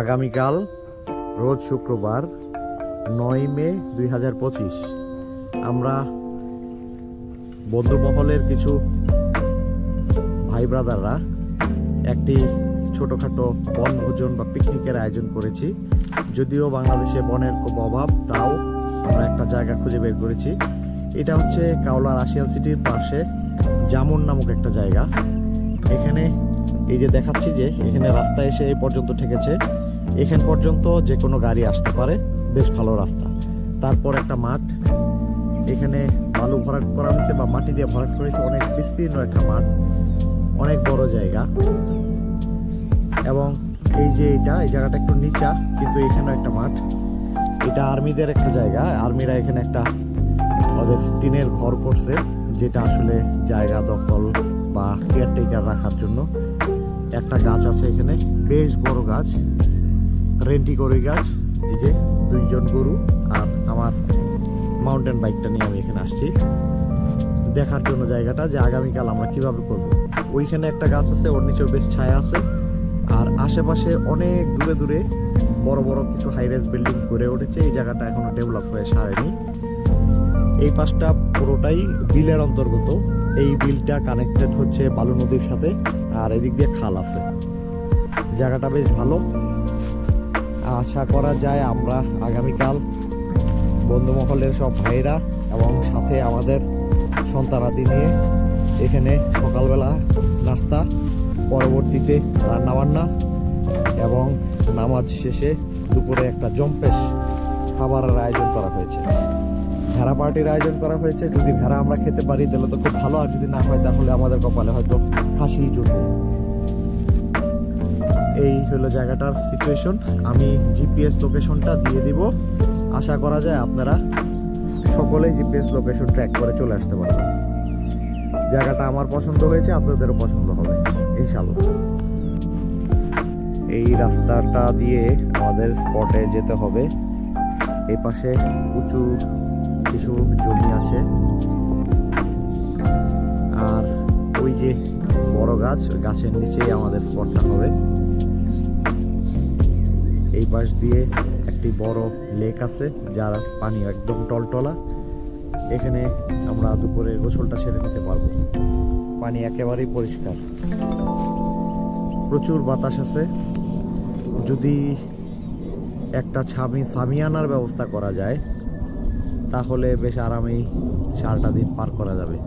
আগামীকাল, রোজ শুক্রবার, নয় মে দুই হাজার পঁচিশ। আমরা বন্ধুমহলের কিছু ভাই ব্রাদাররা একটি ছোটোখাটো বনভোজন বা পিকনিকের আয়োজন করেছি। যদিও বাংলাদেশে বনের খুব অভাব, তাও আমরা একটা জায়গা খুঁজে বের করেছি। এটা হচ্ছে কাওলা রাশিয়ান সিটির পাশে জামুন নামক একটা জায়গা। এখানে এই যে দেখাচ্ছি যে, এখানে রাস্তা এসে এই পর্যন্ত ঠেকেছে। এখান পর্যন্ত যে কোনো গাড়ি আসতে পারে, বেশ ভালো রাস্তা। তারপর একটা মাঠ। এখানে বালু ভরাট করা হয়েছে বা মাটি দিয়ে ভরাট করা অনেক বিস্তীর্ণ একটা মাঠ। অনেক বড় জায়গা। এবং এই যে এটা এই জায়গাটা একটু নিচা, কিন্তু এখানে একটা মাঠ। এটা আর্মিদের একটা জায়গা। আর্মিরা এখানে একটা ওদের টিনের ঘর করছে, যেটা আসলে জায়গা দখল বা কেয়ারটেকার রাখার জন্য। একটা গাছ আছে এখানে, বেশ বড় গাছ। রেন্টি করে গাছ এই যে দুইজন গরু আর আমার মাউন্টেন বাইকটা নিয়ে আমি এখানে আসছি। দেখার জন্য জায়গাটা যে আগামীকাল আমরা কীভাবে করব। ওইখানে একটা গাছ আছে, ওর নিচেও বেশ ছায়া আছে। আর আশেপাশে অনেক দূরে দূরে বড় বড় কিছু হাইরাইজ বিল্ডিং গড়ে উঠেছে। এই জায়গাটা এখনও ডেভেলপ হয়ে সারেনি। এই পাশটা পুরোটাই বিলের অন্তর্গত। এই বিলটা কানেক্টেড হচ্ছে বালু নদীর সাথে। আর এদিক দিয়ে খাল আছে। জায়গাটা বেশ ভালো। আশা করা যায় আমরা আগামীকাল বন্ধুমহলের সব ভাইরা এবং সাথে আমাদের সন্তানাদি নিয়ে এখানে সকালবেলা নাস্তা, পরবর্তীতে রান্নাবান্না এবং নামাজ শেষে দুপুরে একটা জম্পেশ খাবারের আয়োজন করা হয়েছে। ভেড়া পার্টির আয়োজন করা হয়েছে। যদি ভেড়া আমরা খেতে পারি, তাহলে তো খুব ভালো। আর যদি না হয়, তাহলে আমাদের কপালে হয়তো খাসি জুটবে হলো জায়গাটার সিচুয়েশন আমি জিপিএস লোকেশনটা দিয়ে দিব। আশা করা যায় আপনারা সকলেই জিপিএস লোকেশন ট্র্যাক করে চলে আসতে পারবেন। জায়গাটা আমার পছন্দ হয়েছে, আপনাদেরও পছন্দ হবে ইনশাল্লাহ এই রাস্তাটা দিয়ে আমাদের স্পটে যেতে হবে। এই পাশে উঁচু কিছু জমি আছে। আর ওই যে বড় গাছ গাছের নিচেই আমাদের স্পটটা হবে। এই পাশ দিয়ে একটি বড় লেক আছে, যার পানি একদম টলটলা। এখানে আমরা দুপুরে গোসলটা সেরে নিতে পারব। পানি একেবারেই পরিষ্কার। প্রচুর বাতাস আছে। যদি একটা ছামি সামিয়ানার ব্যবস্থা করা যায়, তাহলে বেশ আরামেই সারাটা দিন পার করা যাবে।